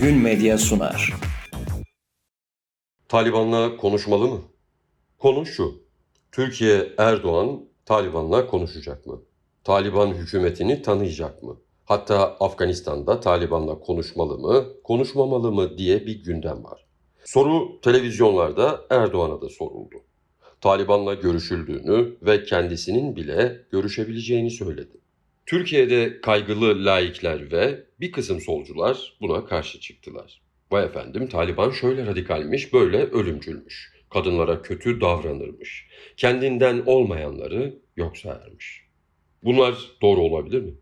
Gün Medya sunar. Taliban'la konuşmalı mı? Konu şu. Türkiye Erdoğan Taliban'la konuşacak mı? Taliban hükümetini tanıyacak mı? Hatta Afganistan'da Taliban'la konuşmalı mı, konuşmamalı mı diye bir gündem var. Soru televizyonlarda Erdoğan'a da soruldu. Taliban'la görüşüldüğünü ve kendisinin bile görüşebileceğini söyledi. Türkiye'de kaygılı laikler ve bir kısım solcular buna karşı çıktılar. Vay efendim Taliban şöyle radikalmiş, böyle ölümcülmüş. Kadınlara kötü davranırmış. Kendinden olmayanları yok sayarmış. Bunlar doğru olabilir mi?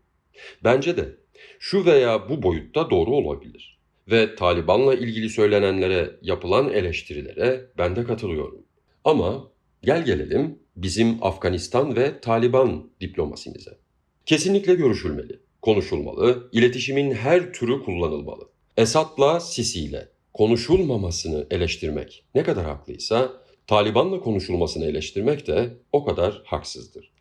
Bence de şu veya bu boyutta doğru olabilir. Ve Taliban'la ilgili söylenenlere, yapılan eleştirilere ben de katılıyorum. Ama gel gelelim bizim Afganistan ve Taliban diplomasimize. Kesinlikle görüşülmeli, konuşulmalı, iletişimin her türü kullanılmalı. Esad'la Sisi'yle konuşulmamasını eleştirmek ne kadar haklıysa Taliban'la konuşulmasını eleştirmek de o kadar haksızdır.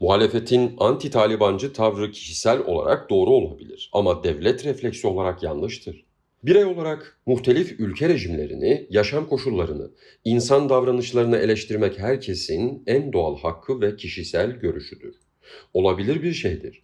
Muhalefetin anti-Talibancı tavrı kişisel olarak doğru olabilir ama devlet refleksi olarak yanlıştır. Birey olarak muhtelif ülke rejimlerini, yaşam koşullarını, insan davranışlarını eleştirmek herkesin en doğal hakkı ve kişisel görüşüdür. Olabilir bir şeydir.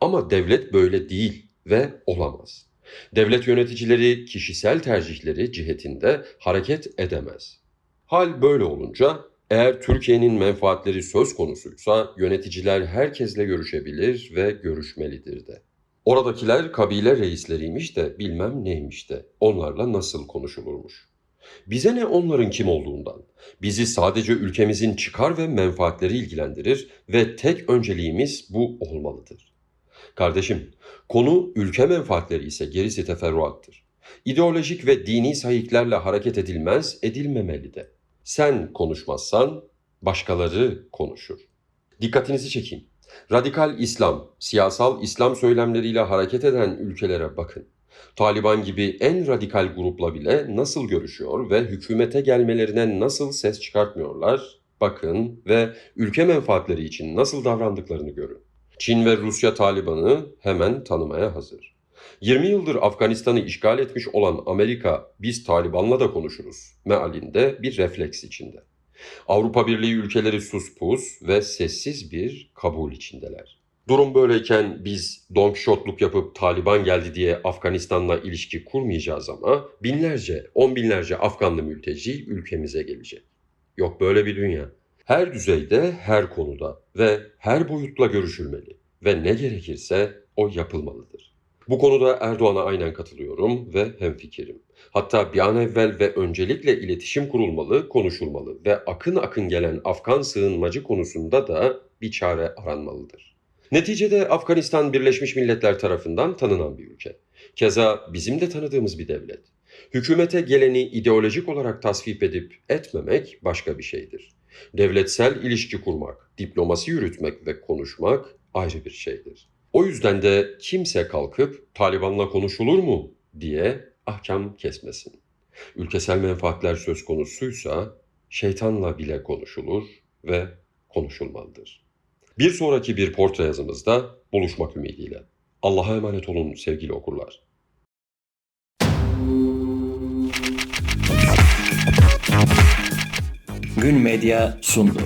Ama devlet böyle değil ve olamaz. Devlet yöneticileri kişisel tercihleri cihetinde hareket edemez. Hal böyle olunca eğer Türkiye'nin menfaatleri söz konusuysa yöneticiler herkesle görüşebilir ve görüşmelidir de. Oradakiler kabile reisleriymiş de bilmem neymiş de onlarla nasıl konuşulurmuş. Bize ne onların kim olduğundan. Bizi sadece ülkemizin çıkar ve menfaatleri ilgilendirir ve tek önceliğimiz bu olmalıdır. Kardeşim, konu ülke menfaatleri ise gerisi teferruattır. İdeolojik ve dini sahiplerle hareket edilmez, edilmemeli de. Sen konuşmazsan başkaları konuşur. Dikkatinizi çekeyim. Radikal İslam, siyasal İslam söylemleriyle hareket eden ülkelere bakın. Taliban gibi en radikal grupla bile nasıl görüşüyor ve hükümete gelmelerine nasıl ses çıkartmıyorlar? Bakın ve ülke menfaatleri için nasıl davrandıklarını görün. Çin ve Rusya Taliban'ı hemen tanımaya hazır. 20 yıldır Afganistan'ı işgal etmiş olan Amerika biz Taliban'la da konuşuruz mealinde bir refleks içinde. Avrupa Birliği ülkeleri sus pus ve sessiz bir kabul içindeler. Durum böyleyken biz Don Quixote'luk yapıp Taliban geldi diye Afganistan'la ilişki kurmayacağız ama binlerce, on binlerce Afganlı mülteci ülkemize gelecek. Yok böyle bir dünya. Her düzeyde, her konuda ve her boyutla görüşülmeli ve ne gerekirse o yapılmalıdır. Bu konuda Erdoğan'a aynen katılıyorum ve hemfikirim. Hatta bir an evvel ve öncelikle iletişim kurulmalı, konuşulmalı ve akın akın gelen Afgan sığınmacı konusunda da bir çare aranmalıdır. Neticede Afganistan Birleşmiş Milletler tarafından tanınan bir ülke. Keza bizim de tanıdığımız bir devlet. Hükümete geleni ideolojik olarak tasvip edip etmemek başka bir şeydir. Devletsel ilişki kurmak, diplomasi yürütmek ve konuşmak ayrı bir şeydir. O yüzden de kimse kalkıp Taliban'la konuşulur mu diye ahkam kesmesin. Ülkesel menfaatler söz konusuysa şeytanla bile konuşulur ve konuşulmalıdır. Bir sonraki bir portre yazımızda buluşmak ümidiyle. Allah'a emanet olun sevgili okurlar. Gün Medya sundu.